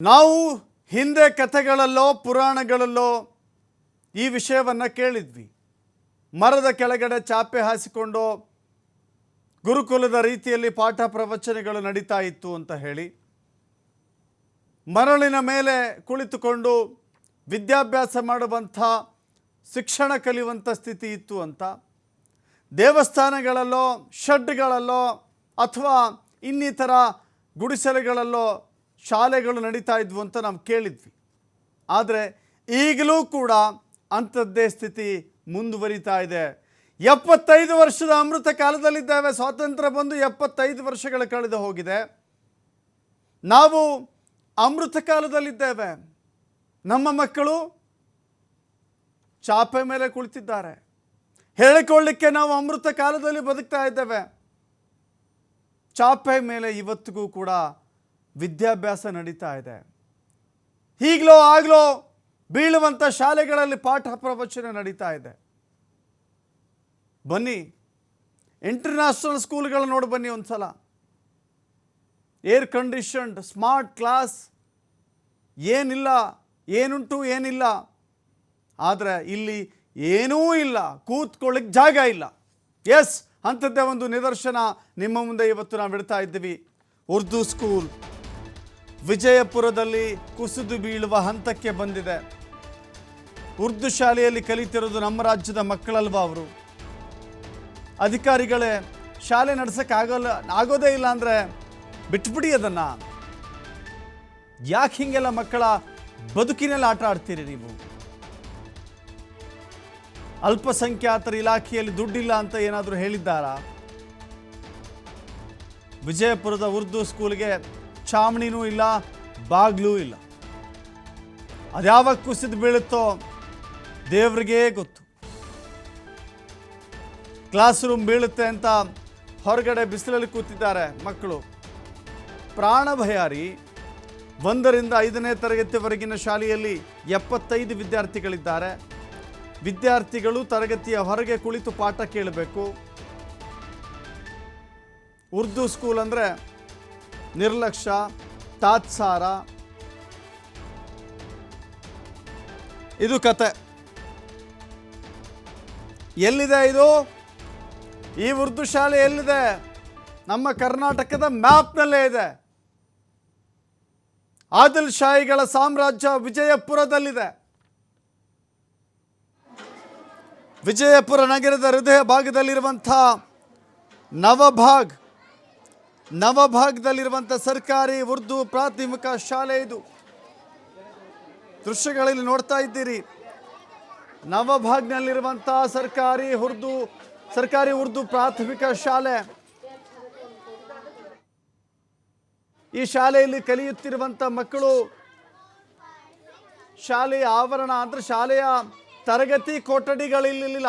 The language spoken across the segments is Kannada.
ನಾವು ಹಿಂದೆ ಕಥೆಗಳಲ್ಲೋ, ಪುರಾಣಗಳಲ್ಲೋ ಈ ವಿಷಯವನ್ನು ಕೇಳಿದ್ವಿ. ಮರದ ಕೆಳಗಡೆ ಚಾಪೆ ಹಾಸಿಕೊಂಡು ಗುರುಕುಲದ ರೀತಿಯಲ್ಲಿ ಪಾಠ ಪ್ರವಚನಗಳು ನಡೀತಾ ಇತ್ತು ಅಂತ ಹೇಳಿ, ಮರಳಿನ ಮೇಲೆ ಕುಳಿತುಕೊಂಡು ವಿದ್ಯಾಭ್ಯಾಸ ಮಾಡುವಂಥ, ಶಿಕ್ಷಣ ಕಲಿಯುವಂಥ ಸ್ಥಿತಿ ಇತ್ತು ಅಂತ. ದೇವಸ್ಥಾನಗಳಲ್ಲೋ ಶೆಡ್ಗಳಲ್ಲೋ ಅಥವಾ ಇನ್ನಿತರ ಗುಡಿಸಲುಗಳಲ್ಲೋ ಶಾಲೆಗಳು ನಡೀತಾ ಇದ್ವು ಅಂತ ನಾವು ಕೇಳಿದ್ವಿ. ಆದರೆ ಈಗಲೂ ಕೂಡ ಅಂಥದ್ದೇ ಸ್ಥಿತಿ ಮುಂದುವರಿತಾ ಇದೆ. ಎಪ್ಪತ್ತೈದು ವರ್ಷದ ಅಮೃತ ಕಾಲದಲ್ಲಿದ್ದೇವೆ, ಸ್ವಾತಂತ್ರ್ಯ ಬಂದು ಎಪ್ಪತ್ತೈದು ವರ್ಷಗಳ ಕಳೆದು ಹೋಗಿದೆ. ನಾವು ಅಮೃತ ಕಾಲದಲ್ಲಿದ್ದೇವೆ. ನಮ್ಮ ಮಕ್ಕಳು ಚಾಪೆ ಮೇಲೆ ಕುಳಿತಿದ್ದಾರೆ. ಹೇಳಿಕೊಳ್ಳಿಕ್ಕೆ ನಾವು ಅಮೃತ ಕಾಲದಲ್ಲಿ ಬದುಕ್ತಾ ಇದ್ದೇವೆ. ಚಾಪೆ ಮೇಲೆ ಇವತ್ತಿಗೂ ಕೂಡ ವಿದ್ಯಾಭ್ಯಾಸ ನಡೀತಾ ಇದೆ. ಈಗಲೋ ಆಗಲೋ ಬೀಳುವಂಥ ಶಾಲೆಗಳಲ್ಲಿ ಪಾಠ ಪ್ರವಚನ ನಡೀತಾ ಇದೆ. ಬನ್ನಿ ಇಂಟರ್ನ್ಯಾಷನಲ್ ಸ್ಕೂಲ್ಗಳು ನೋಡಿ ಬನ್ನಿ ಒಂದ್ಸಲ. ಏರ್ ಕಂಡೀಷನ್ಡ್ ಸ್ಮಾರ್ಟ್ ಕ್ಲಾಸ್ ಏನಿಲ್ಲ, ಏನುಂಟು, ಏನಿಲ್ಲ. ಆದರೆ ಇಲ್ಲಿ ಏನೂ ಇಲ್ಲ ಕೂತ್ಕೊಳ್ಳಿಕ್ಕೆ ಜಾಗ ಇಲ್ಲ. ಎಸ್ ಅಂಥದ್ದೇ ಒಂದು ನಿದರ್ಶನ. ನಿಮ್ಮ ಮುಂದೆ ಇವತ್ತು ನಾವು ಇಡ್ತಾ ಇದ್ದೀವಿ. ಉರ್ದು ಸ್ಕೂಲ್ ವಿಜಯಪುರದಲ್ಲಿ ಕುಸಿದು ಬೀಳುವ ಹಂತಕ್ಕೆ ಬಂದಿದೆ. ಉರ್ದು ಶಾಲೆಯಲ್ಲಿ ಕಲಿತಿರೋದು ನಮ್ಮ ರಾಜ್ಯದ ಮಕ್ಕಳಲ್ವ ಅವರು? ಅಧಿಕಾರಿಗಳೇ, ಶಾಲೆ ನಡೆಸೋಕ್ಕಾಗಲ್ಲ ಆಗೋದೇ ಇಲ್ಲ ಅಂದರೆ ಬಿಟ್ಬಿಡಿ ಅದನ್ನು. ಯಾಕೆ ಹಿಂಗೆಲ್ಲ ಮಕ್ಕಳ ಬದುಕಿನಲ್ಲಿ ಆಟ ಆಡ್ತೀರಿ ನೀವು? ಅಲ್ಪಸಂಖ್ಯಾತರ ಇಲಾಖೆಯಲ್ಲಿ ದುಡ್ಡಿಲ್ಲ ಅಂತ ಏನಾದರೂ ಹೇಳಿದ್ದಾರಾ? ವಿಜಯಪುರದ ಉರ್ದು ಸ್ಕೂಲ್ಗೆ ಚಾವಣಿನೂ ಇಲ್ಲ, ಬಾಗ್ಲೂ ಇಲ್ಲ. ಅದ್ಯಾವಾಗ ಕುಸಿದು ಬೀಳುತ್ತೋ ದೇವ್ರಿಗೇ ಗೊತ್ತು. ಕ್ಲಾಸ್ ರೂಮ್ ಬೀಳುತ್ತೆ ಅಂತ ಹೊರಗಡೆ ಬಿಸಿಲಲ್ಲಿ ಕೂತಿದ್ದಾರೆ ಮಕ್ಕಳು. ಪ್ರಾಣ ಭಯಾರಿ ಒಂದರಿಂದ ಐದನೇ ತರಗತಿವರೆಗಿನ ಶಾಲೆಯಲ್ಲಿ ಎಪ್ಪತ್ತೈದು ವಿದ್ಯಾರ್ಥಿಗಳಿದ್ದಾರೆ. ವಿದ್ಯಾರ್ಥಿಗಳು ತರಗತಿಯ ಹೊರಗೆ ಕುಳಿತು ಪಾಠ ಕೇಳಬೇಕು. ಉರ್ದು ಸ್ಕೂಲ್ ಅಂದರೆ ನಿರ್ಲಕ್ಷ್ಯ ತಾತ್ಸಾರ. ಇದು ಕತೆ. ಎಲ್ಲಿದೆ ಇದು? ಈ ಉರ್ದು ಶಾಲೆ ಎಲ್ಲಿದೆ? ನಮ್ಮ ಕರ್ನಾಟಕದ ಮ್ಯಾಪ್ನಲ್ಲೇ ಇದೆ. ಆದಿಲ್ ಶಾಹಿಗಳ ಸಾಮ್ರಾಜ್ಯ ವಿಜಯಪುರದಲ್ಲಿದೆ. ವಿಜಯಪುರ ನಗರದ ಹೃದಯ ಭಾಗದಲ್ಲಿರುವಂಥ ನವಭಾಗ್ ನವಭಾಗದಲ್ಲಿರುವಂಥ ಸರ್ಕಾರಿ ಉರ್ದು ಪ್ರಾಥಮಿಕ ಶಾಲೆ ಇದು. ದೃಶ್ಯಗಳಲ್ಲಿ ನೋಡ್ತಾ ಇದ್ದೀರಿ. ನವಭಾಗ್ನಲ್ಲಿರುವಂಥ ಸರ್ಕಾರಿ ಉರ್ದು ಸರ್ಕಾರಿ ಉರ್ದು ಪ್ರಾಥಮಿಕ ಶಾಲೆ. ಈ ಶಾಲೆಯಲ್ಲಿ ಕಲಿಯುತ್ತಿರುವಂಥ ಮಕ್ಕಳು ಶಾಲೆಯ ಆವರಣ ಅಂದರೆ ಶಾಲೆಯ ತರಗತಿ ಕೊಠಡಿಗಳಿರಲಿಲ್ಲ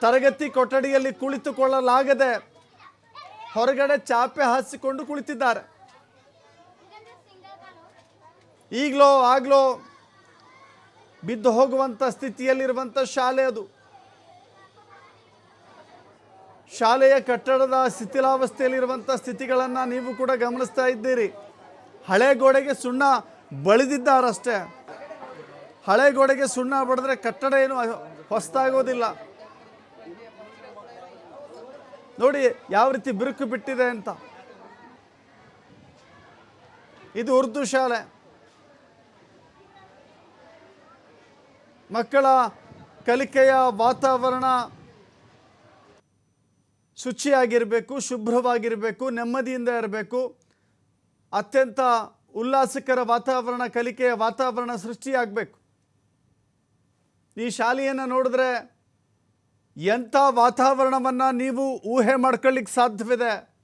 ತರಗತಿ ಕೊಠಡಿಯಲ್ಲಿ ಕುಳಿತುಕೊಳ್ಳಲಾಗದೆ ಹೊರಗಡೆ ಚಾಪೆ ಹಾಸಿಕೊಂಡು ಕುಳಿತಿದ್ದಾರೆ. ಈಗಲೋ ಆಗಲೋ ಬಿದ್ದು ಹೋಗುವಂಥ ಸ್ಥಿತಿಯಲ್ಲಿರುವಂಥ ಶಾಲೆ ಅದು. ಶಾಲೆಯ ಕಟ್ಟಡದ ಶಿಥಿಲಾವಸ್ಥೆಯಲ್ಲಿರುವಂಥ ಸ್ಥಿತಿಗಳನ್ನು ನೀವು ಕೂಡ ಗಮನಿಸ್ತಾ ಇದ್ದೀರಿ. ಹಳೆ ಗೋಡೆಗೆ ಸುಣ್ಣ ಬಳಿದಿದ್ದಾರಷ್ಟೇ. ಹಳೆ ಗೋಡೆಗೆ ಸುಣ್ಣ ಬಡಿದ್ರೆ ಕಟ್ಟಡ ಏನು ಹೊಸದಾಗೋದಿಲ್ಲ ನೋಡಿ ಯಾವ ರೀತಿ ಬಿರುಕು ಬಿಟ್ಟಿದೆ ಅಂತ. ಇದು ಉರ್ದು ಶಾಲೆ. ಮಕ್ಕಳ ಕಲಿಕೆಯ ವಾತಾವರಣ ಶುಚಿಯಾಗಿರಬೇಕು, ಶುಭ್ರವಾಗಿರಬೇಕು, ನೆಮ್ಮದಿಯಿಂದ ಇರಬೇಕು. ಅತ್ಯಂತ ಉಲ್ಲಾಸಕರ ವಾತಾವರಣ, ಕಲಿಕೆಯ ವಾತಾವರಣ ಸೃಷ್ಟಿಯಾಗಬೇಕು. ಈ ಶಾಲೆಯನ್ನು ನೋಡಿದ್ರೆ ಎಂಥ ವಾತಾವರಣವನ್ನು ನೀವು ಊಹೆ ಮಾಡ್ಕೊಳ್ಳಿಕ್ಕೆ ಸಾಧ್ಯವಿದೆ?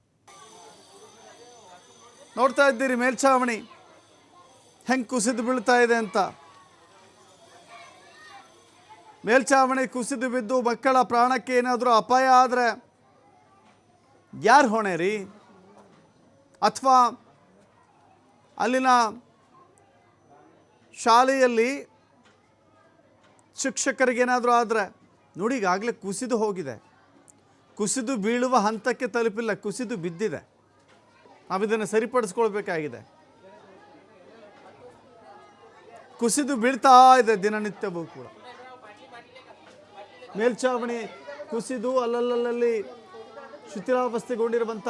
ನೋಡ್ತಾ ಇದ್ದೀರಿ ಮೇಲ್ಛಾವಣಿ. ಹೆಂಗೆ ಕುಸಿದು ಬೀಳ್ತಾ ಇದೆ ಅಂತ. ಮೇಲ್ಛಾವಣಿ ಕುಸಿದು ಬಿದ್ದು ಮಕ್ಕಳ ಪ್ರಾಣಕ್ಕೆ ಏನಾದರೂ ಅಪಾಯ ಆದರೆ ಯಾರು ಹೊಣೆ ರೀ? ಅಥವಾ ಅಲ್ಲಿನ ಶಾಲೆಯಲ್ಲಿ ಶಿಕ್ಷಕರಿಗೇನಾದರೂ ಆದರೆ ನೋಡಿ, ಈಗಾಗಲೇ ಕುಸಿದು ಹೋಗಿದೆ. ಕುಸಿದು ಬೀಳುವ ಹಂತಕ್ಕೆ ತಲುಪಿಲ್ಲ, ಕುಸಿದು ಬಿದ್ದಿದೆ. ನಾವು ಇದನ್ನು ಸರಿಪಡಿಸ್ಕೊಳ್ಬೇಕಾಗಿದೆ. ಕುಸಿದು ಬೀಳ್ತಾ ಇದೆ ದಿನನಿತ್ಯವೂ ಕೂಡ. ಮೇಲ್ಛಾವಣಿ ಕುಸಿದು ಅಲ್ಲಲ್ಲಲ್ಲಿ ಶಿಥಿಲಾವಸ್ಥೆಗೊಂಡಿರುವಂಥ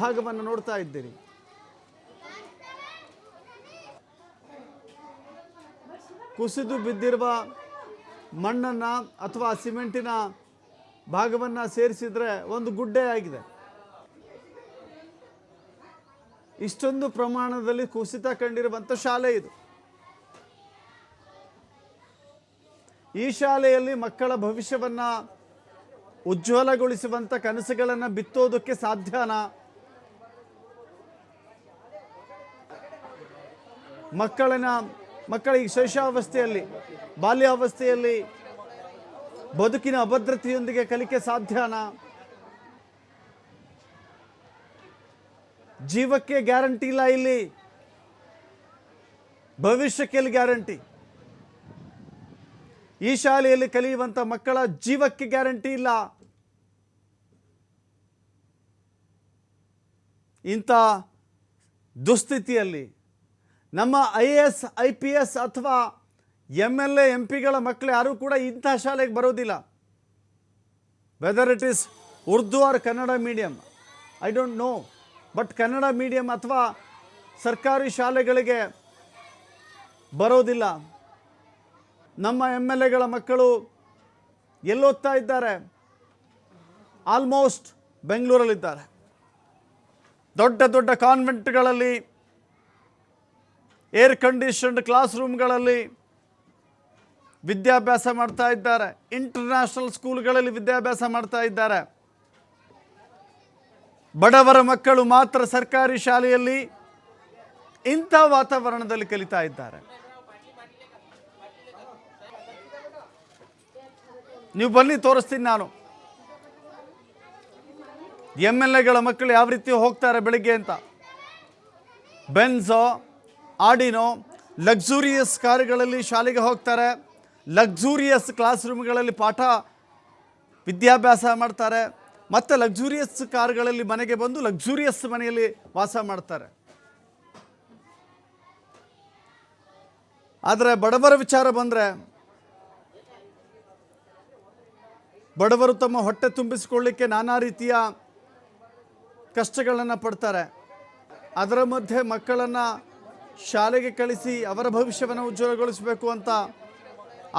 ಭಾಗವನ್ನು ನೋಡ್ತಾ ಇದ್ದೀರಿ. ಕುಸಿದು ಬಿದ್ದಿರುವ ಮಣ್ಣನ್ನು ಅಥವಾ ಸಿಮೆಂಟಿನ ಭಾಗವನ್ನು ಸೇರಿಸಿದರೆ ಒಂದು ಗುಡ್ಡೆ ಆಗಿದೆ. ಇಷ್ಟೊಂದು ಪ್ರಮಾಣದಲ್ಲಿ ಕುಸಿತ ಕಂಡಿರುವಂಥ ಶಾಲೆ ಇದು. ಈ ಶಾಲೆಯಲ್ಲಿ ಮಕ್ಕಳ ಭವಿಷ್ಯವನ್ನು ಉಜ್ವಲಗೊಳಿಸುವಂಥ ಕನಸುಗಳನ್ನು ಬಿತ್ತೋದಕ್ಕೆ ಸಾಧ್ಯನಾ? ಮಕ್ಕಳನ್ನ ಮಕ್ಕಳ ಈ ಶೈಶಾವಸ್ಥೆಯಲ್ಲಿ ಬಾಲ್ಯಾವಸ್ಥೆಯಲ್ಲಿ, ಬದುಕಿನ ಅಭದ್ರತೆಯೊಂದಿಗೆ ಕಲಿಕೆ ಸಾಧ್ಯನಾ? ಜೀವಕ್ಕೆ ಗ್ಯಾರಂಟಿ ಇಲ್ಲ ಇಲ್ಲಿ. ಭವಿಷ್ಯಕ್ಕೆ ಇಲ್ಲಿ ಗ್ಯಾರಂಟಿ? ಈ ಶಾಲೆಯಲ್ಲಿ ಕಲಿಯುವಂಥ ಮಕ್ಕಳ ಜೀವಕ್ಕೆ ಗ್ಯಾರಂಟಿ ಇಲ್ಲ. ಇಂಥ ದುಸ್ಥಿತಿಯಲ್ಲಿ ನಮ್ಮ I A S, I P S ಅಥವಾ ಎಂ ಎಲ್ ಎ, ಎಂ ಪಿಗಳ ಮಕ್ಕಳು ಯಾರೂ ಕೂಡ ಇಂಥ ಶಾಲೆಗೆ ಬರೋದಿಲ್ಲ. Whether it is Urdu or Kannada medium I don't know but Kannada medium ಅಥವಾ ಸರ್ಕಾರಿ ಶಾಲೆಗಳಿಗೆ ಬರೋದಿಲ್ಲ. ನಮ್ಮ ಎಂ ಎಲ್ ಎಗಳ ಮಕ್ಕಳು ಎಲ್ಲೋದ್ತಾ ಇದ್ದಾರೆ. ಆಲ್ಮೋಸ್ಟ್ ಬೆಂಗಳೂರಲ್ಲಿದ್ದಾರೆ. ದೊಡ್ಡ ದೊಡ್ಡ ಕಾನ್ವೆಂಟ್ಗಳಲ್ಲಿ ಏರ್ ಕಂಡೀಷನ್ಡ್ ಕ್ಲಾಸ್ ರೂಮ್ಗಳಲ್ಲಿ ವಿದ್ಯಾಭ್ಯಾಸ ಮಾಡ್ತಾ ಇದ್ದಾರೆ. ಇಂಟರ್ನ್ಯಾಷನಲ್ ಸ್ಕೂಲ್ಗಳಲ್ಲಿ ವಿದ್ಯಾಭ್ಯಾಸ ಮಾಡ್ತಾ ಇದ್ದಾರೆ. ಬಡವರ ಮಕ್ಕಳು ಮಾತ್ರ ಸರ್ಕಾರಿ ಶಾಲೆಯಲ್ಲಿ ಇಂಥ ವಾತಾವರಣದಲ್ಲಿ ಕಲಿತಾ ಇದ್ದಾರೆ. ನೀವು ಬನ್ನಿ, ತೋರಿಸ್ತೀನಿ ನಾನು. ಎಂ ಎಲ್ ಎಗಳ ಮಕ್ಕಳು ಯಾವ ರೀತಿ ಹೋಗ್ತಾರೆ ಬೆಳಿಗ್ಗೆ ಅಂತ? ಬೆನ್ಸೋ ಆಡಿನೋ ಲಕ್ಸುರಿಯಸ್ ಕಾರುಗಳಲ್ಲಿ ಶಾಲೆಗೆ ಹೋಗ್ತಾರೆ. ಲಕ್ಸುರಿಯಸ್ ಕ್ಲಾಸ್ ರೂಮ್ಗಳಲ್ಲಿ ಪಾಠ, ವಿದ್ಯಾಭ್ಯಾಸ ಮಾಡ್ತಾರೆ. ಮತ್ತು ಲಕ್ಸುರಿಯಸ್ ಕಾರುಗಳಲ್ಲಿ ಮನೆಗೆ ಬಂದು ಲಕ್ಸುರಿಯಸ್ ಮನೆಯಲ್ಲಿ ವಾಸ ಮಾಡ್ತಾರೆ. ಆದರೆ ಬಡವರ ವಿಚಾರ ಬಂದರೆ, ಬಡವರು ತಮ್ಮ ಹೊಟ್ಟೆ ತುಂಬಿಸಿಕೊಳ್ಳಿಕ್ಕೆ ನಾನಾ ರೀತಿಯ ಕಷ್ಟಗಳನ್ನು ಪಡ್ತಾರೆ. ಅದರ ಮಧ್ಯೆ ಮಕ್ಕಳನ್ನು ಶಾಲೆಗೆ ಕಳಿಸಿ ಅವರ ಭವಿಷ್ಯವನ್ನು ಉಜ್ವಲಗೊಳಿಸಬೇಕು ಅಂತ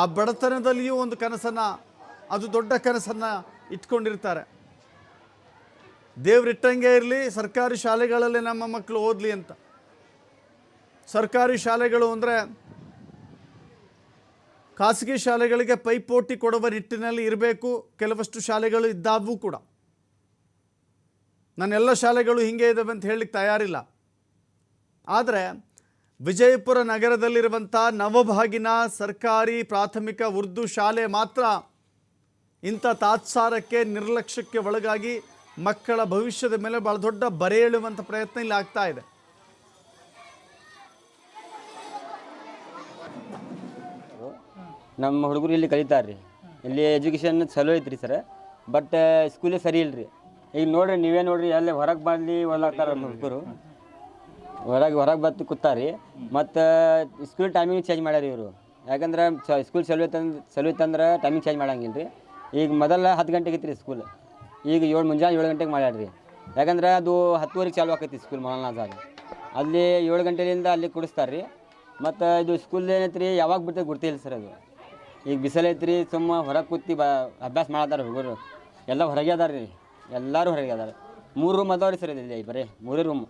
ಆ ಬಡತನದಲ್ಲಿಯೂ ಒಂದು ಕನಸನ್ನು, ಅದು ದೊಡ್ಡ ಕನಸನ್ನು ಇಟ್ಕೊಂಡಿರ್ತಾರೆ. ದೇವ್ರಿಟ್ಟಂಗೆ ಇರಲಿ, ಸರ್ಕಾರಿ ಶಾಲೆಗಳಲ್ಲಿ ನಮ್ಮ ಮಕ್ಕಳು ಓದಲಿ ಅಂತ. ಸರ್ಕಾರಿ ಶಾಲೆಗಳು ಅಂದರೆ ಖಾಸಗಿ ಶಾಲೆಗಳಿಗೆ ಪೈಪೋಟಿ ಕೊಡುವ ನಿಟ್ಟಿನಲ್ಲಿ ಇರಬೇಕು, ಕೆಲವಷ್ಟು ಶಾಲೆಗಳು ಇದ್ದಾವೂ ಕೂಡ. ನನ್ನೆಲ್ಲ ಶಾಲೆಗಳು ಹಿಂಗೆ ಇದ್ದಾವೆ ಅಂತ ಹೇಳಲಿಕ್ಕೆ ತಯಾರಿಲ್ಲ. ಆದರೆ ವಿಜಯಪುರ ನಗರದಲ್ಲಿರುವಂಥ ನವಭಾಗಿನ ಸರ್ಕಾರಿ ಪ್ರಾಥಮಿಕ ಉರ್ದು ಶಾಲೆ ಮಾತ್ರ ಇಂಥ ತಾತ್ಸಾರಕ್ಕೆ, ನಿರ್ಲಕ್ಷ್ಯಕ್ಕೆ ಒಳಗಾಗಿ ಮಕ್ಕಳ ಭವಿಷ್ಯದ ಮೇಲೆ ಭಾಳ ದೊಡ್ಡ ಬರೆ ಪ್ರಯತ್ನ ಇಲ್ಲಿ ಆಗ್ತಾ ಇದೆ. ನಮ್ಮ ಹುಡುಗರು ಇಲ್ಲಿ ಕಲಿತಾರೆ ರೀ ಇಲ್ಲಿ ಎಜುಕೇಷನ್ ಚಲೋ ಐತ್ರಿ ಸರ್. ಬಟ್, ಸ್ಕೂಲೇ ಸರಿ ಇಲ್ರಿ. ಈಗ ನೋಡ್ರಿ, ನೀವೇ ನೋಡ್ರಿ, ಅಲ್ಲಿ ಹೊರಗೆ ಬಂದು ಓದ್ಲಾಗ್ತಾರ ಹುಡುಗರು. ಹೊರಗೆ ಹೊರಗೆ ಬತ್ತು ಕೂತಾರಿ. ಮತ್ತು ಸ್ಕೂಲ್ ಟೈಮಿಂಗ್ ಚೇಂಜ್ ಮಾಡ್ಯಾರ ಇವರು. ಯಾಕಂದ್ರೆ ಸ್ಕೂಲ್ ಚಲೋ ಇತ್ತಂದ್ರೆ ಚಲೋ ಇತ್ತಂದ್ರೆ ಟೈಮಿಂಗ್ ಚೇಂಜ್ ಮಾಡಂಗಿಲ್ಲ ರೀ ಈಗ ಮೊದಲ ಹತ್ತು ಗಂಟೆಗೆ ಇತ್ತು ರೀ ಸ್ಕೂಲ್ ಈಗ ಏಳು ಮುಂಜಾನೆ ಏಳು ಗಂಟೆಗೆ ಮಾಡ್ಯಾಡ್ರಿ ಯಾಕಂದ್ರೆ ಅದು ಹತ್ತುವರೆಗೆ ಚಾಲು ಆಕೈತಿ ಸ್ಕೂಲ್ ಮೊಳನಾಜಾಗ ಅಲ್ಲಿ ಏಳು ಗಂಟೆಯಿಂದ ಅಲ್ಲಿ ಕುಡಿಸ್ತಾರೆ ರೀ ಮತ್ತು ಇದು ಸ್ಕೂಲ್ ಏನೈತೆ ರೀ ಯಾವಾಗ ಬಿಡ್ತದೆ ಗೊತ್ತಿಲ್ಲ ಸರ್ ಅದು. ಈಗ ಬಿಸಿಲು ರೀ ಸುಮ್ಮ ಹೊರಗೆ ಕೂತಿ ಬ ಅಭ್ಯಾಸ ಮಾಡತ್ತಾರ ಹುಡುಗರು. ಎಲ್ಲ ಹೊರಗೆ ಅದಾರ ರೀ ಎಲ್ಲರೂ ಹೊರಗೆ ಅದಾರ. ಮೂರು ರೂಮ್ ಅದಾವ ರೀ ಸರ್ ಇಲ್ಲಿ ಬರೀ ಮೂರೇ ರೂಮ್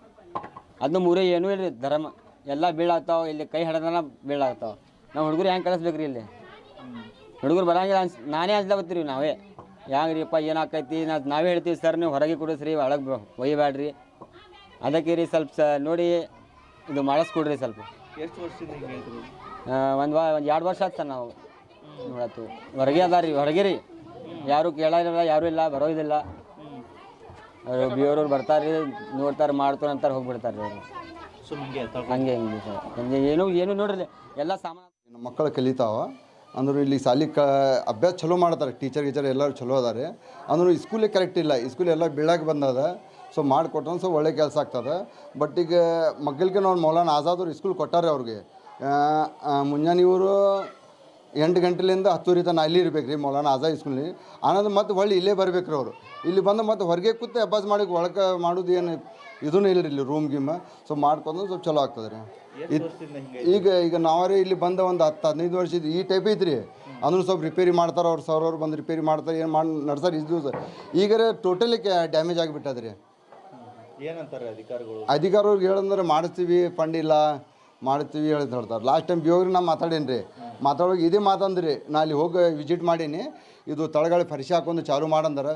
ಅದು ಮೂರೇ ಏನೂ ಇಲ್ಲ ಧರ್ಮ. ಎಲ್ಲ ಬೀಳಾಗ್ತಾವ ಇಲ್ಲಿ ಕೈ ಹಿಡ್ದನ ಬೀಳಾಗ್ತಾವ. ನಾವು ಹುಡುಗರು ಹೆಂಗೆ ಕಳಿಸ್ಬೇಕು ರೀ ಇಲ್ಲಿ? ಹುಡುಗರು ಬರಂಗಿಲ್ಲ ಅನ್ಸ್ ನಾನೇ ಅನ್ಸ್ಲಾಗತ್ತೀರಿ ನಾವೇ. ಹೆಂಗ್ರಿಪ್ಪ ಏನಾಕೈತಿ? ನಾ ನಾವೇ ಹೇಳ್ತೀವಿ ಸರ್ ನೀವು ಹೊರಗೆ ಕೊಡಿಸ್ರಿ ಒಳಗೆ ಒಯ್ಯಬೇಡ್ರಿ ಅದಕ್ಕೆ ರೀ ಸ್ವಲ್ಪ ಸ ನೋಡಿ ಇದು ಮಾಡಿಸ್ಕೊಡ್ರಿ ಸ್ವಲ್ಪ. ಎಷ್ಟು ವರ್ಷದಿಂದ ಒಂದು ವಾ ಒಂದು ಎರಡು ವರ್ಷ ಆಯ್ತು ಸರ್ ನಾವು. ನೋಡತ್ತು ಹೊರಗೆ ಅದ ರೀ ಹೊರಗೆ ರೀ. ಯಾರು ಕೇಳೋದಿಲ್ಲ ಯಾರೂ ಇಲ್ಲ ಬರೋದಿಲ್ಲ. ಬಿಯೋರವ್ರು ಬರ್ತಾರೆ ನೋಡ್ತಾರೆ ಮಾಡ್ತಾರೆ ಅಂತಾರೆ ಹೋಗ್ಬಿಡ್ತಾರೆ ರೀ ಅವರು ಸುಮ್ಮನೆ ಹಿಂಗೆ ಹಂಗೆ ಸರ್. ಹಂಗೆ ಏನು ಏನು ನೋಡ್ರಿ ಎಲ್ಲ ಸಾಮಾನು ನಮ್ಮ ಮಕ್ಕಳು ಕಲಿತಾವ. ಅಂದ್ರೆ ಇಲ್ಲಿ ಶಾಲಿ ಕ ಅಭ್ಯಾಸ ಚಲೋ ಮಾಡ್ತಾರೆ. ಟೀಚರ್ ಗೀಚರ್ ಎಲ್ಲರೂ ಚಲೋ ಅದಾರೆ. ಅಂದ್ರೆ ಸ್ಕೂಲೇ ಕರೆಕ್ಟ್ ಇಲ್ಲ. ಸ್ಕೂಲ್ ಎಲ್ಲ ಬೀಳಕ್ಕೆ ಬಂದದ. ಸೊ ಮಾಡಿಕೊಟ್ರೆ ಸೊ ಒಳ್ಳೆ ಕೆಲಸ ಆಗ್ತದೆ. ಬಟ್ ಈಗ ಮಗ್ಗಲ್ಗೆ ನಾವು ಮೌಲಾನ ಆಜಾದ್ ಅವ್ರು ಸ್ಕೂಲ್ ಕೊಟ್ಟಾರೆ ಅವ್ರಿಗೆ. ಮುಂಜಾನೆ ಇವರು ಎಂಟು ಗಂಟೆಲಿಂದ ಹತ್ತೂರಿ ತನಕ ಅಲ್ಲಿ ಇರ್ಬೇಕು ರೀ ಮೌಲಾನ ಆಜಾದ್ ಸ್ಕೂಲ್ನಲ್ಲಿ ಆನಂದ್ ಮತ್ತೆ ಹೊಳ್ಳಿ ಇಲ್ಲೇ ಬರ್ಬೇಕು ರೀ ಅವರು. ಇಲ್ಲಿ ಬಂದು ಮತ್ತೆ ಹೊರಗೆ ಕೂತು ಅಭ್ಯಾಸ ಮಾಡಿ ಒಳಗೆ ಮಾಡೋದು ಏನು ಇದೂ ಇಲ್ಲ ರೀ ಇಲ್ಲಿ ರೂಮ್ ಗಿಮ್. ಸೊ ಮಾಡ್ಕೊಂಡು ಸ್ವಲ್ಪ ಚಲೋ ಆಗ್ತದೆ ರೀ. ಈಗ ಈಗ ನಾವೇ ಇಲ್ಲಿ ಬಂದ ಒಂದು ಹತ್ತು ಹದಿನೈದು ವರ್ಷ ಇದು ಈ ಟೈಪ್ ಇದ್ರಿ ಅದನ್ನು ಸ್ವಲ್ಪ ರಿಪೇರಿ ಮಾಡ್ತಾರೆ ಅವ್ರು ಸರ್ ಅವ್ರು ಬಂದು ರಿಪೇರಿ ಮಾಡ್ತಾರೆ ಏನು ಮಾಡಿ ನಡ್ಸಾರ ಇದು ಈಗಾರೆ ಟೋಟಲಿ ಡ್ಯಾಮೇಜ್ ಆಗಿಬಿಟ್ಟದ ರೀ. ಏನಂತಾರೆ ಅಧಿಕಾರಿಗಳು? ಅಧಿಕಾರವ್ರಿಗೆ ಹೇಳಂದ್ರೆ ಮಾಡಿಸ್ತೀವಿ ಫಂಡ್ ಇಲ್ಲ ಮಾಡ್ತೀವಿ ಹೇಳಿ ಹೇಳ್ತಾರೆ. ಲಾಸ್ಟ್ ಟೈಮ್ ಬಿಯೋಗ್ರಿ ನಾ ಮಾತಾಡೇನಿ ರೀ ಮಾತಾಡೋಕೆ ಇದೇ ಮಾತಂದ್ರಿ, ನಾ ಅಲ್ಲಿ ಹೋಗಿ ವಿಸಿಟ್ ಮಾಡೀನಿ. ಇದು ತಳಗಳ ಫರ್ಶಿ ಹಾಕೊಂಡು ಚಾಲು ಮಾಡಂದ್ರೆ.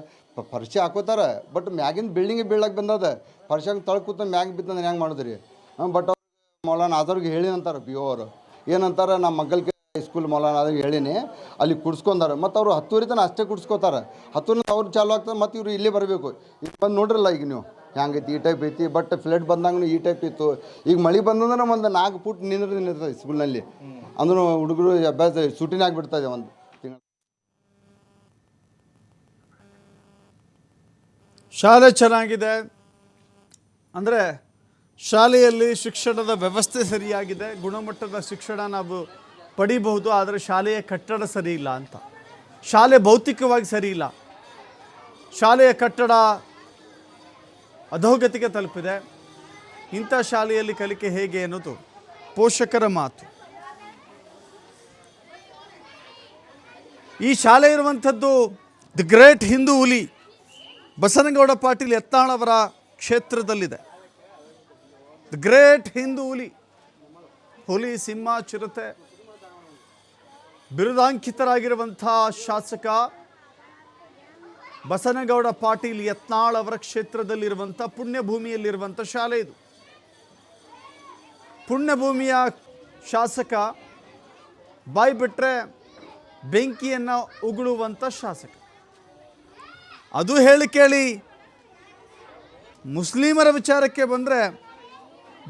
ಫರ್ಶಿ ಹಾಕೋತಾರ ಬಟ್ ಮ್ಯಾಗಿನ ಬಿಲ್ಡಿಂಗ್ ಬೀಳಕ್ಕೆ ಬಂದದ. ಫರ್ಶಿ ತಳ ಕೂತ ಮ್ಯಾಗ ಬಿತ್ತಂದ್ರೆ ಹೆಂಗೆ ಮಾಡಿದ್ರಿ? ಬಟ್ ಅವ್ರು ಮೌಲಾನ ಆದವ್ರಿಗೆ ಹೇಳಿ ಅಂತಾರೆ ಪಿ ಅವರು. ಏನಂತಾರೆ ನಮ್ಮ ಮಗಲ್ಗೆ ಸ್ಕೂಲ್ ಮೌಲಾನ ಆದ್ರಿಗೆ ಹೇಳಿನಿ. ಅಲ್ಲಿ ಕುಡ್ಸ್ಕೊಂಡಾರ. ಮತ್ತು ಅವರು ಹತ್ತುವರೆ ತನಕ ಅಷ್ಟೇ ಕುಡ್ಸ್ಕೊತಾರೆ. ಹತ್ತುವರೆ ಅವ್ರು ಚಾಲು ಆಗ್ತದೆ, ಮತ್ತು ಇವರು ಇಲ್ಲೇ ಬರಬೇಕು. ಈಗ ಬಂದು ನೋಡ್ರಲ್ಲ ಈಗ ನೀವು. ಹ್ಯಾಂಗೈತಿ ಈ ಟೈಪ್ ಐತಿ ಬಟ್ ಫ್ಲಡ್ ಬಂದಂಗೂ ಈ ಟೈಪ್ ಇತ್ತು. ಈಗ ಮಳೆ ಬಂದಂದ್ರೆ ಒಂದು ನಾಲ್ಕು ಫುಟ್ ನಿಂದ್ರೆ ನಿಂತಿರ್ತದೆ ಸ್ಕೂಲ್ನಲ್ಲಿ ಅಂದ್ರೂ ಹುಡುಗರು ಅಭ್ಯಾಸ ಸುಟಿನ ಆಗಿಬಿಡ್ತಾ ಇದೆ ಒಂದು ಶಾಲೆ ಚೆನ್ನಾಗಿದೆ. ಅಂದರೆ ಶಾಲೆಯಲ್ಲಿ ಶಿಕ್ಷಣದ ವ್ಯವಸ್ಥೆ ಸರಿಯಾಗಿದೆ. ಗುಣಮಟ್ಟದ ಶಿಕ್ಷಣ ನಾವು ಪಡಿಬಹುದು, ಆದರೆ ಶಾಲೆಯ ಕಟ್ಟಡ ಸರಿ ಇಲ್ಲ ಅಂತ. ಶಾಲೆ ಭೌತಿಕವಾಗಿ ಸರಿ ಇಲ್ಲ. ಶಾಲೆಯ ಕಟ್ಟಡ ಅಧೋಗತಿಗೆ ತಲುಪಿದೆ. ಇಂಥ ಶಾಲೆಯಲ್ಲಿ ಕಲಿಕೆ ಹೇಗೆ ಅನ್ನೋದು ಪೋಷಕರ ಮಾತು. ಈ ಶಾಲೆ ಇರುವಂಥದ್ದು ದಿ ಗ್ರೇಟ್ ಹಿಂದೂ ಹುಲಿ ಬಸನಗೌಡ ಪಾಟೀಲ್ ಎತ್ತಾಳವರ ಕ್ಷೇತ್ರದಲ್ಲಿದೆ. ದಿ ಗ್ರೇಟ್ ಹಿಂದೂ ಹುಲಿ ಹುಲಿ ಸಿಂಹ ಚಿರತೆ, ಬಿರುದಾಂಕಿತರಾಗಿರುವಂಥ ಶಾಸಕ ಬಸನಗೌಡ ಪಾಟೀಲ್ ಯತ್ನಾಳ್ ಅವರ ಕ್ಷೇತ್ರದಲ್ಲಿರುವಂಥ ಪುಣ್ಯಭೂಮಿಯಲ್ಲಿರುವಂಥ ಶಾಲೆ ಇದು. ಪುಣ್ಯಭೂಮಿಯ ಶಾಸಕ ಬಾಯಿ ಬಿಟ್ಟರೆ ಬೆಂಕಿಯನ್ನು ಉಗುಳುವಂಥ ಶಾಸಕ. ಅದು ಹೇಳಿ ಕೇಳಿ, ಮುಸ್ಲಿಮರ ವಿಚಾರಕ್ಕೆ ಬಂದರೆ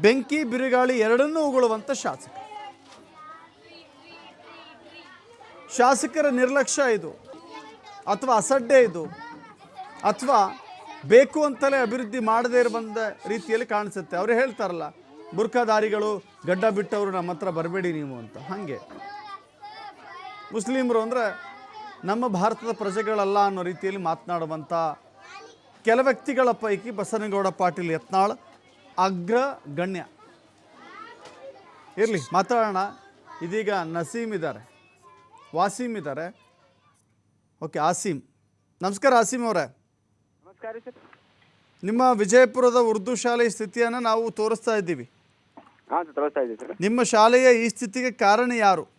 ಬೆಂಕಿ ಬಿರುಗಾಳಿ ಎರಡನ್ನೂ ಉಗುಳುವಂಥ ಶಾಸಕ. ಶಾಸಕರ ನಿರ್ಲಕ್ಷ್ಯ ಇದು, ಅಥವಾ ಅಸಡ್ಡೆ ಇದು, ಅಥವಾ ಬೇಕು ಅಂತಲೇ ಅಭಿವೃದ್ಧಿ ಮಾಡದೇ ಇರುವಂಥ ರೀತಿಯಲ್ಲಿ ಕಾಣಿಸುತ್ತೆ. ಅವರು ಹೇಳ್ತಾರಲ್ಲ ಬುರ್ಖಾದಾರಿಗಳು ಗಡ್ಡ ಬಿಟ್ಟವರು ನಮ್ಮ ಹತ್ರ ಬರಬೇಡಿ ನೀವು ಅಂತ. ಹಾಗೆ. ಮುಸ್ಲಿಮರು ಅಂದರೆ ನಮ್ಮ ಭಾರತದ ಪ್ರಜೆಗಳಲ್ಲ ಅನ್ನೋ ರೀತಿಯಲ್ಲಿ ಮಾತನಾಡುವಂಥ ಕೆಲ ವ್ಯಕ್ತಿಗಳ ಪೈಕಿ ಬಸನಗೌಡ ಪಾಟೀಲ್ ಯತ್ನಾಳ್ ಅಗ್ರ ಗಣ್ಯ. ಇರಲಿ ಮಾತಾಡೋಣ. ಇದೀಗ ನಸೀಮ್ ಇದ್ದಾರೆ. ವಾಸೀಮ್ ಇದ್ದಾರೆ. ಓಕೆ ಆಸೀಮ್. ನಮಸ್ಕಾರ ಆಸೀಮ್ ಅವರೇ. ನಮಸ್ಕಾರ ಸರ್. ನಿಮ್ಮ ವಿಜಯಪುರದ ಉರ್ದು ಶಾಲೆಯ ಸ್ಥಿತಿಯನ್ನು ನಾವು ತೋರಿಸ್ತಾ ಇದ್ದೀವಿ. ಹಾಂ ಸರ್ ತೋರಿಸ್ತಾ ಇದ್ದೀವಿ ಸರ್. ನಿಮ್ಮ ಶಾಲೆಯ ಈ ಸ್ಥಿತಿಗೆ ಕಾರಣ ಯಾರು?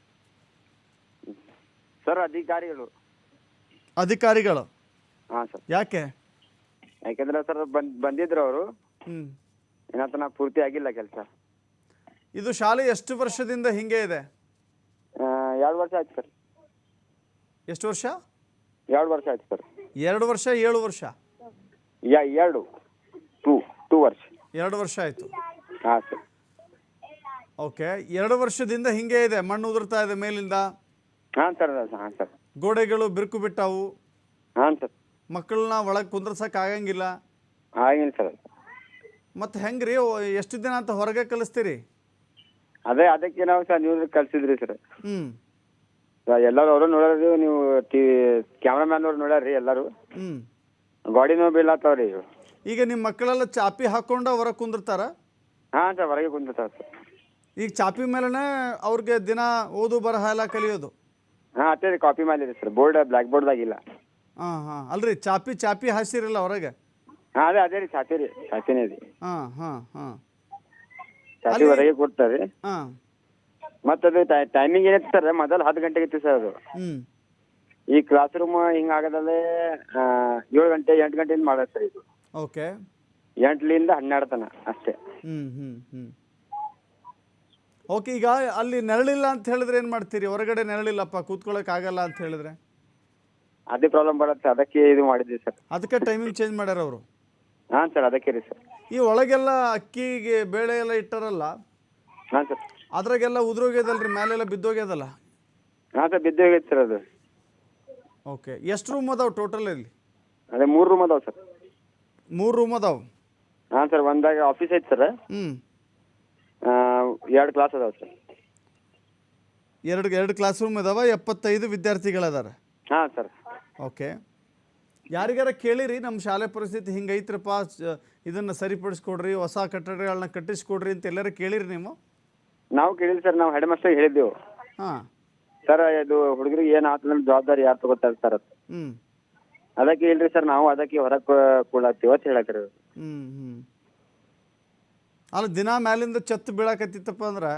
ಸರ್ ಅಧಿಕಾರಿಗಳು. ಅಧಿಕಾರಿಗಳು? ಹಾಂ ಸರ್. ಯಾಕೆ? ಯಾಕೆಂದ್ರೆ ಸರ್ ಬಂದ್ ಬಂದಿದ್ರು ಅವರು. ಹ್ಞೂ ಏನಂತ ನಾ ಪೂರ್ತಿ ಆಗಿಲ್ಲ ಕೆಲಸ. ಇದು ಶಾಲೆ ಎಷ್ಟು ವರ್ಷದಿಂದ ಹಿಂಗೆ ಇದೆ? ಎರಡು ವರ್ಷ ಆಯ್ತು ಸರ್. ಎಷ್ಟು ವರ್ಷ? ಎರಡು ವರ್ಷ ಆಯ್ತು ಸರ್. ಎರಡು ವರ್ಷ ಏಳು ವರ್ಷ? ಯಾ ಎರಡು. ಟೂ ಟೂ ವರ್ಷ. ಎರಡು ವರ್ಷ ಆಯಿತು. ಹಾಂ ಸರ್. ಓಕೆ ಎರಡು ವರ್ಷದಿಂದ ಹಿಂಗೆ ಇದೆ ಮಣ್ಣು ಉದುರ್ತಾ ಇದೆ ಮೇಲಿಂದ? ಹಾಂ ಸರ್ ಹಾಂ ಸರ್. ಗೋಡೆಗಳು ಬಿರುಕು ಬಿಟ್ಟಾವು? ಹಾಂ ಸರ್. ಮಕ್ಕಳನ್ನ ಒಳಗೆ ಕುಂದ್ರಸಕ್ಕೆ ಆಗಂಗಿಲ್ಲ? ಆಗಿಲ್ಲ ಸರ್. ಮತ್ತು ಹೆಂಗ್ರಿ ಓ- ಎಷ್ಟು ದಿನ ಅಂತ ಹೊರಗೆ ಕಲಿಸ್ತೀರಿ? ಅದೇ ಅದಕ್ಕೆ ನಾವು ಸರ್ ನೀವು ಕಳ್ಸಿದ್ರಿ ಸರ್. ಹ್ಞೂ ಎಲ್ಲರೂ ಅವರು ನೋಡ್ರಿ ನೀವು ಟಿ ಕ್ಯಾಮ್ರಾಮ್ಯಾನ್ ಅವ್ರು ನೋಡ್ಯಾರ್ರಿ ಎಲ್ಲರೂ. ಹ್ಞೂ ಗಾಡಿ ನೋವು ಬೀಳತ್ತಾವ್ರಿ ಈಗ ನಿಮ್ಮ ಮಕ್ಕಳೆಲ್ಲ ಚಾಪಿ ಹಾಕ್ಕೊಂಡು ಹೊರಗೆ ಕುಂದಿರ್ತಾರ? ಹಾಂ ಸರ್ ಹೊರಗೆ ಕುಂದಿರ್ತಾರ ಸರ್. ಈಗ ಚಾಪಿ ಮೇಲೇ ಅವ್ರಿಗೆ ದಿನ ಓದು ಬರಹ ಎಲ್ಲ ಕಲಿಯೋದು? ಹಾಂ ಅಷ್ಟೇ ರೀ ಕಾಪಿ ಮಾಡಿರಿ ಸರ್ ಬೋರ್ಡ್ ಬ್ಲ್ಯಾಕ್ ಬೋರ್ಡ್ದಾಗಿಲ್ಲ ಹಾಂ ಹಾಂ. ಅಲ್ರಿ ಚಾಪಿ ಚಾಪಿ ಹಾಸಿರಲ್ಲ ಹೊರಗೆ? ಹಾಂ ಅದೇ ಅದೇ ರೀ ಛಾತಿ ರೀ ಛಾತಿನೇ ರೀ ಹಾಂ ಹಾಂ ಹಾಂ. ಅಲ್ಲಿ- ಹೊರಗೆ ಕೊಡ್ತಾರೆ. ಹಾಂ. ಮತ್ತೆ ಅದು ಟೈಮಿಂಗ್ ಏನೈತೆ ಸರ್ ಮೊದಲು ಹತ್ತು ಗಂಟೆಗೆ ಇತ್ತು ಸರ್ ಅದು. ಹ್ಞೂ ಈ ಕ್ಲಾಸ್ ರೂಮ್ ಹಿಂಗೆ ಆಗದಲ್ಲೇ ಏಳು ಗಂಟೆ ಎಂಟು ಗಂಟೆಯಿಂದ ಮಾಡೋದು ಸರ್ ಇದು. ಓಕೆ ಎಂಟ್ಲಿಂದ ಹನ್ನೆರಡು ತನ ಅಷ್ಟೇ. ಹ್ಞೂ ಹ್ಞೂ ಹ್ಞೂ ಓಕೆ ಈಗ ಅಲ್ಲಿ ನೆರಳಿಲ್ಲ ಅಂತ ಹೇಳಿದ್ರೆ ಏನು ಮಾಡ್ತೀರಿ? ಹೊರಗಡೆ ನೆರಳಿಲ್ಲಪ್ಪ ಕೂತ್ಕೊಳ್ಳೋಕೆ ಆಗಲ್ಲ ಅಂತ ಹೇಳಿದ್ರೆ? ಅದೇ ಪ್ರಾಬ್ಲಮ್ ಬರುತ್ತೆ ಅದಕ್ಕೆ ಇದು ಮಾಡಿದ್ವಿ ಸರ್. ಅದಕ್ಕೆ ಟೈಮಿಂಗ್ ಚೇಂಜ್ ಮಾಡ್ಯಾರ ಅವರು? ಹಾಂ ಸರ್ ಅದಕ್ಕೆ ರೀ ಸರ್. ಈ ಒಳಗೆಲ್ಲ ಅಕ್ಕಿಗೆ ಬೇಳೆ ಎಲ್ಲ ಇಟ್ಟಾರಲ್ಲ? ಹಾಂ ಸರ್. ಅದ್ರಾಗೆಲ್ಲ ಉದುರೋಗ್ಯದಲ್ರಿ ಮೇಲೆಲ್ಲ ಬಿದ್ದೋಗ್ಯದಲ್ಲ? ಹಾಂ ಸರ್ ಬಿದ್ದೋಗೈತೆ ಸರ್ ಅದು. ಓಕೆ ಎಷ್ಟು ರೂಮ್ ಅದಾವೆ ಟೋಟಲ್ ಇಲ್ಲಿ ಅದೇ ಮೂರು ರೂಮ್ ಅದಾವೆ ಸರ್. ಮೂರು ರೂಮ್ ಅದಾವೆ? ಹಾಂ ಸರ್ ಒಂದಾಗ ಆಫೀಸ್ ಐತೆ ಸರ್. ಹ್ಞೂ ಎರಡು ಕ್ಲಾಸ್ ಅದಾವ ಸರ್ ಎರಡು ಎರಡು ಕ್ಲಾಸ್ ರೂಮ್ ಅದಾವ ಎಪ್ಪತ್ತೈದು ವಿದ್ಯಾರ್ಥಿಗಳದಾರ. ಹಾಂ ಸರ್ ಓಕೆ. ಯಾರಿಗಾರ ಕೇಳಿರಿ ನಮ್ಮ ಶಾಲೆ ಪರಿಸ್ಥಿತಿ ಹಿಂಗೈತ್ರಪ್ಪ ಇದನ್ನು ಸರಿಪಡಿಸ್ಕೊಡ್ರಿ ಹೊಸ ಕಟ್ಟಡಗಳನ್ನ ಕಟ್ಟಿಸ್ಕೊಡ್ರಿ ಅಂತ ಎಲ್ಲರೂ ಕೇಳಿರಿ ನೀವು? ನಾವು ಕೇಳಿಲ್ಲ ಸರ್ ನಾವು ಹೆಡ್ ಮಾಸ್ಟರ್ ಹೇಳಿದ್ದೆವು. ಹಾಂ. ಸರ್ ಇದು ಹುಡುಗರಿಗೆ ಏನು ಆತಂದ್ರೆ ಜವಾಬ್ದಾರಿ ಯಾರು ತಗೋತಾರೆ ಸರ್ ಹ್ಞೂ ಅದಕ್ಕೆ ಇಲ್ರಿ ಸರ್ ನಾವು ಅದಕ್ಕೆ ಹೊರಗೆ ಕೊಡತ್ತೀವಿ ಅಂತ ಹೇಳತ್ತೀರಿ ಹ್ಞೂ ಹ್ಞೂ ಅಲ್ಲ ದಿನ ಮ್ಯಾಲಿಂದ ಚತ್ತು ಬೀಳಾಕತ್ತಿತ್ತಪ್ಪ ಅಂದ್ರೆ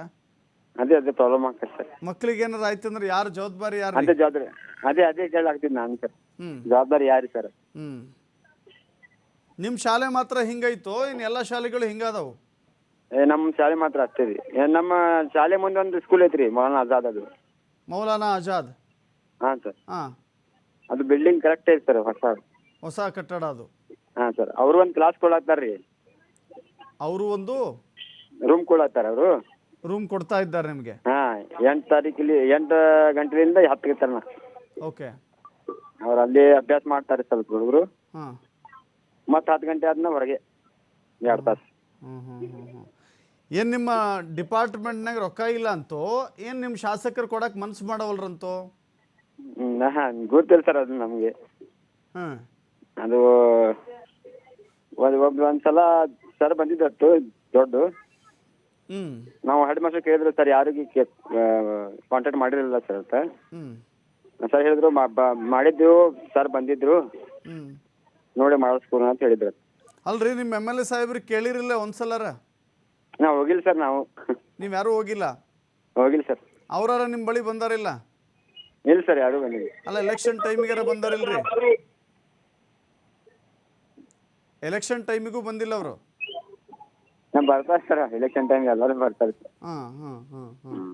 ಅದೇ ಅದೇ ಪ್ರಾಬ್ಲಮ್ ಆಗ್ತದೆ ಸರ್ ಮಕ್ಳಿಗೆ ಏನಾರ ಆಯ್ತು ಅಂದ್ರೆ ಯಾರು ಜವಾಬ್ದಾರಿ ಯಾರು ಅದೇ ಜವಾಬ್ದಾರಿ. ಅದೇ ಅದೇ ಕೇಳಾಗ್ತೀನಿ ನಾನು ಸರ್. ಜವಾಬ್ದಾರಿ ಯಾರು ಸರ್? ಹ್ಮ್. ನಿಮ್ಮ ಶಾಲೆ ಮಾತ್ರ ಹಿಂಗೈತೋ? ಇನ್ನು ಎಲ್ಲ ಶಾಲೆಗಳು ಹಿಂಗಾದವು? ಏ ನಮ್ಮ ಶಾಲೆ ಮಾತ್ರ ಅಷ್ಟೇ ರೀ. ಏ, ನಮ್ಮ ಶಾಲೆ ಮುಂದೆ ಒಂದು ಸ್ಕೂಲ್ ಐತ್ರಿ ಮೌಲಾನ ಆಜಾದ್ ಅದು. ಮೌಲಾನಾ ಆಜಾದ್? ಹಾಂ ಸರ್. ಹಾಂ. ಅದು ಬಿಲ್ಡಿಂಗ್ ಕರೆಕ್ಟ್ ಐತೆ ಸರ್ ಹೊಸ. ಹೊಸ ಕಟ್ಟಡ ಅದು. ಹಾಂ ಸರ್. ಅವರು ಒಂದು ಕ್ಲಾಸ್ ಕೊಡತ್ತಾರ ರೀ ಅವರು ಒಂದು ರೂಮ್ ಕೊಡತ್ತಾರ ಅವರು? ರೂಮ್ ಕೊಡ್ತಾ ಇದ್ದಾರೆ ನಿಮಗೆ. ಹಾ ಎಂಟು ತಾರೀಕಿಲಿ ಎಂಟು ಗಂಟೆಯಿಂದ ಹತ್ತು ಗಂಟೆ ಓಕೆ ಅವ್ರು ಅಲ್ಲಿ ಅಭ್ಯಾಸ ಮಾಡ್ತಾರೆ ಸ್ವಲ್ಪ ಹುಡುಗರು. ಹಾಂ. ಮತ್ತೆ ಹತ್ತು ಗಂಟೆ ಆದ್ಮೇಲೆ ಹೊರಗೆ ಎರಡು ತಾಸು. ಹ್ಞೂ ಹ್ಞೂ ಹ್ಞೂ ಹ್ಞೂ ಏನು ನಿಮ್ಮ ಡಿಪಾರ್ಟ್ಮೆಂಟ್ನಾಗ ರೊಕ್ಕ ಇಲ್ಲ ಅಂತೋ ಏನು ನಿಮ್ಮ ಶಾಸಕರು ಕೊಡಕ್ಕೆ ಮನ್ಸು ಮಾಡವಲ್ರಂತೋ ಹ್ಮ್, ಹಾಂ ಗೊತ್ತಿಲ್ಲ ಸರ್ ಅದು ನಮಗೆ. ಹಾಂ. ಅದು ಒಂದು ಒಬ್ಬ ಒಂದ್ಸಲ ಸರ್ ಬಂದಿದ್ದು ದೊಡ್ಡ. ನಾವು ಹೆಡ್ ಮಾಸ್ಟರ್ ಕೇಳಿದ್ರು ಸರ್ ಯಾರಿಗೂ ಕಾಂಟ್ಯಾಕ್ಟ್ ಮಾಡಿರಲಿಲ್ಲ ಸರ್ ಅಂತ. ಸರ್ ಹೇಳಿದ್ರು ಮಾ- ಬ- ಮಾಡಿದ್ದೆವು ಸರ್ ಬಂದಿದ್ರು. ನೋಡಿ ಮಾಡಿಸ್ಕೊಡೋಣ ಅಂತ ಹೇಳಿದ್ರು. ಅಲ್ರಿ ನಿಮ್ಮ ಎಂ ಎಲ್ ಎ ಸಾಹೇಬ್ರಿಗೆ ಕೇಳಿರಿಲ್ಲ ಒಂದ್ಸಲರ? ನಾವು ಹೋಗಿಲ್ಲ ಸರ್ ನಾವು. ನೀವು ಯಾರು ಹೋಗಿಲ್ಲ? ಹೋಗಿಲ್ಲ ಸರ್. ಅವ್ರಾರ ನಿಮ್ಮ ಬಳಿ ಬಂದಾರಿಲ್ಲ ಇಲ್ಲ? ಸರ್ ಯಾರು ಬಂದಿಲ್ಲ. ಅಲ್ಲ ಎಲೆಕ್ಷನ್ ಟೈಮಿಗಾರ ಬಂದಾರಿಲ್ರಿ? ಎಲೆಕ್ಷನ್ ಟೈಮಿಗೂ ಬಂದಿಲ್ಲ ಅವರು? ನಾವು ಬರ್ತಾರೆ ಸರ್ ಎಲೆಕ್ಷನ್ ಟೈಮ್ ಎಲ್ಲರೂ ಬರ್ತಾರೆ ಸರ್ ಹಾಂ ಹಾಂ ಹಾಂ ಹಾಂ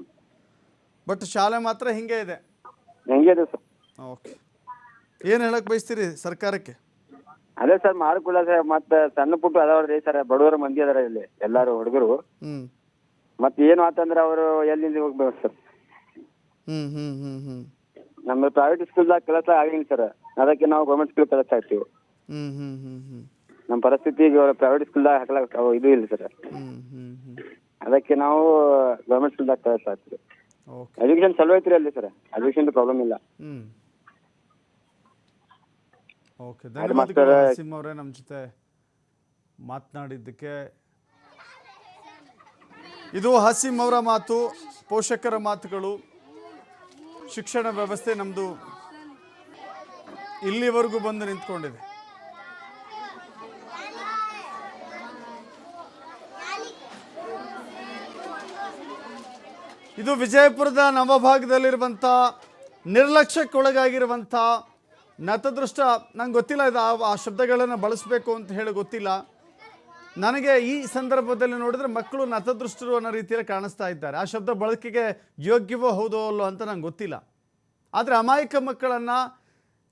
ಬಟ್ ಶಾಲೆ ಮಾತ್ರ ಹಿಂಗೆ ಇದೆ? ಹೆಂಗೆ ಇದೆ ಸರ್. ಓಕೆ. ಏನು ಹೇಳಕ್ಕೆ ಬಯಸ್ತೀರಿ ಸರ್ಕಾರಕ್ಕೆ? ಅದೇ ಸರ್ ಮಾಡ್ಕೊಳ್ಳ ಸರ್ ಮತ್ತೆ ಸಣ್ಣ ಪುಟ್ಟು ಅದಾವ್ರಿ ಸರ್ ಬಡವರ ಮಂದಿ ಅದಾರ ಇಲ್ಲಿ ಎಲ್ಲಾರು ಹುಡುಗರು. ಹ್ಞೂ ಮತ್ತೆ ಏನು ಆತಂದ್ರೆ ಅವರು ಎಲ್ಲಿಂದ ಹೋಗ್ಬೇಕು ಸರ್? ಹ್ಞೂ ಹ್ಞೂ ಹ್ಞೂ ಹ್ಞೂ ನಮ್ಮ ಪ್ರೈವೇಟ್ ಸ್ಕೂಲ್ದಾಗ ಕೆಲಸ ಆಗಿಲ್ಲ ಸರ್. ಅದಕ್ಕೆ ನಾವು ಗೌರ್ಮೆಂಟ್ ಸ್ಕೂಲ್ ಕೆಲಸ ಆಗ್ತೀವಿ. ಹ್ಞೂ ಹ್ಞೂ ಹ್ಞೂ ಹ್ಞೂ ನಮ್ಮ ಪರಿಸ್ಥಿತಿ ಈಗ ಪ್ರೈವೇಟ್ ಸ್ಕೂಲ್ ಹಾಕ್ಲಕ್ ಇದು ಇಲ್ಲ ಸರ್ ಅದಕ್ಕೆ ನಾವು ಗೌರ್ಮೆಂಟ್ ಸ್ಕೂಲ್ದಾಗ ಕಳಿಸ್ತಾ ಓಕೆ ಎಜುಕೇಶನ್ ಚಲೋ ಐತ್ರಿ ಅಲ್ಲಿ ಸರ್ ಎಜುಕೇಶನ್ ಪ್ರಾಬ್ಲಮ್ ಇಲ್ಲ. ಓಕೆ ಧನ್ಯವಾದಗಳು ನರಸಿಂಹ ಅವರೇ ನಮ್ಮ ಜೊತೆ ಮಾತನಾಡಿದ್ದಕ್ಕೆ. ಇದು ಹಸಿಂ ಅವರ ಮಾತು ಪೋಷಕರ ಮಾತುಗಳು. ಶಿಕ್ಷಣ ವ್ಯವಸ್ಥೆ ನಮ್ಮದು ಇಲ್ಲಿವರೆಗೂ ಬಂದು ನಿಂತ್ಕೊಂಡಿದೆ. ಇದು ವಿಜಯಪುರದ ನವಭಾಗದಲ್ಲಿರುವಂಥ ನಿರ್ಲಕ್ಷ್ಯಕ್ಕೊಳಗಾಗಿರುವಂಥ ನತದೃಷ್ಟ, ನಂಗೆ ಗೊತ್ತಿಲ್ಲ ಇದು ಆ- ಶಬ್ದಗಳನ್ನು ಬಳಸಬೇಕು ಅಂತ ಹೇಳಿ ಗೊತ್ತಿಲ್ಲ. ನನಗೆ ಈ ಸಂದರ್ಭದಲ್ಲಿ ನೋಡಿದ್ರೆ ಮಕ್ಕಳು ನತದೃಷ್ಟರು ಅನ್ನೋ ರೀತಿಯಲ್ಲಿ ಕಾಣಿಸ್ತಾ ಇದ್ದಾರೆ. ಆ ಶಬ್ದ ಬಳಕೆಗೆ ಯೋಗ್ಯವೋ ಹೌದೋ ಅಲ್ಲೋ ಅಂತ ನಂಗೆ ಗೊತ್ತಿಲ್ಲ. ಆದರೆ ಅಮಾಯಕ ಮಕ್ಕಳನ್ನು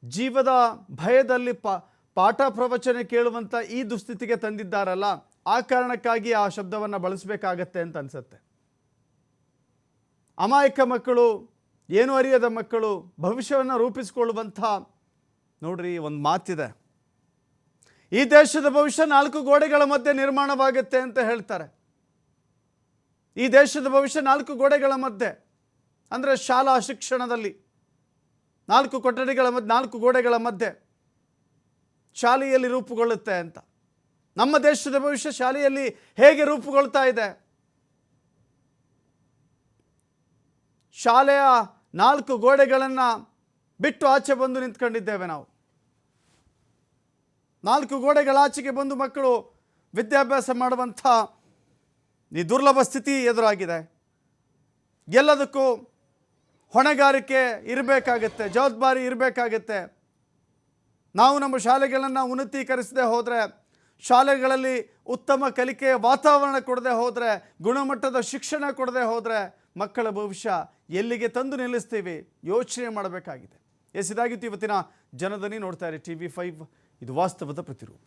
ಜೀವದ ಭಯದಲ್ಲಿ ಪಾ ಪಾಠ ಪ್ರವಚನ ಕೇಳುವಂಥ ಈ ದುಸ್ಥಿತಿಗೆ ತಂದಿದ್ದಾರಲ್ಲ, ಆ ಕಾರಣಕ್ಕಾಗಿ ಆ ಶಬ್ದವನ್ನು ಬಳಸಬೇಕಾಗತ್ತೆ ಅಂತ ಅನಿಸುತ್ತೆ. ಅಮಾಯಕ ಮಕ್ಕಳು, ಏನು ಅರಿಯದ ಮಕ್ಕಳು, ಭವಿಷ್ಯವನ್ನು ರೂಪಿಸಿಕೊಳ್ಳುವಂಥ, ನೋಡ್ರಿ ಒಂದು ಮಾತಿದೆ. ಈ ದೇಶದ ಭವಿಷ್ಯ ನಾಲ್ಕು ಗೋಡೆಗಳ ಮಧ್ಯೆ ನಿರ್ಮಾಣವಾಗುತ್ತೆ ಅಂತ ಹೇಳ್ತಾರೆ. ಈ ದೇಶದ ಭವಿಷ್ಯ ನಾಲ್ಕು ಗೋಡೆಗಳ ಮಧ್ಯೆ, ಅಂದರೆ ಶಾಲಾ ಶಿಕ್ಷಣದಲ್ಲಿ, ನಾಲ್ಕು ಕೊಠಡಿಗಳ ಮಧ್ಯೆ ನಾಲ್ಕು ಗೋಡೆಗಳ ಮಧ್ಯೆ ಶಾಲೆಯಲ್ಲಿ ರೂಪುಗೊಳ್ಳುತ್ತೆ ಅಂತ. ನಮ್ಮ ದೇಶದ ಭವಿಷ್ಯ ಶಾಲೆಯಲ್ಲಿ ಹೇಗೆ ರೂಪುಗೊಳ್ತಾ ಇದೆ? ಶಾಲೆಯ ನಾಲ್ಕು ಗೋಡೆಗಳನ್ನು ಬಿಟ್ಟು ಆಚೆ ಬಂದು ನಿಂತ್ಕೊಂಡಿದ್ದೇವೆ ನಾವು. ನಾಲ್ಕು ಗೋಡೆಗಳ ಆಚೆಗೆ ಬಂದು ಮಕ್ಕಳು ವಿದ್ಯಾಭ್ಯಾಸ ಮಾಡುವಂಥ ಈ ದುರ್ಲಭ ಸ್ಥಿತಿ ಎದುರಾಗಿದೆ. ಎಲ್ಲದಕ್ಕೂ ಹೊಣೆಗಾರಿಕೆ ಇರಬೇಕಾಗತ್ತೆ, ಜವಾಬ್ದಾರಿ ಇರಬೇಕಾಗತ್ತೆ. ನಾವು ನಮ್ಮ ಶಾಲೆಗಳನ್ನು ಉನ್ನತೀಕರಿಸದೆ ಹೋದರೆ, ಶಾಲೆಗಳಲ್ಲಿ ಉತ್ತಮ ಕಲಿಕೆಯ ವಾತಾವರಣ ಕೊಡದೆ ಹೋದರೆ, ಗುಣಮಟ್ಟದ ಶಿಕ್ಷಣ ಕೊಡದೆ ಹೋದರೆ ಮಕ್ಕಳ ಭವಿಷ್ಯ ಎಲ್ಲಿಗೆ ತಂದು ನಿಲ್ಲಿಸ್ತೇವೆ ಯೋಚನೆ ಮಾಡಬೇಕಾಗಿದೆ. ಎಸ್ ಇದಾಗಿತ್ತು ಇವತ್ತಿನ ಜನದನಿ ನೋಡ್ತಾ ಇರಿ ಟಿ ವಿ ಫೈವ್, ಇದು ವಾಸ್ತವದ ಪ್ರತಿರೂಪ.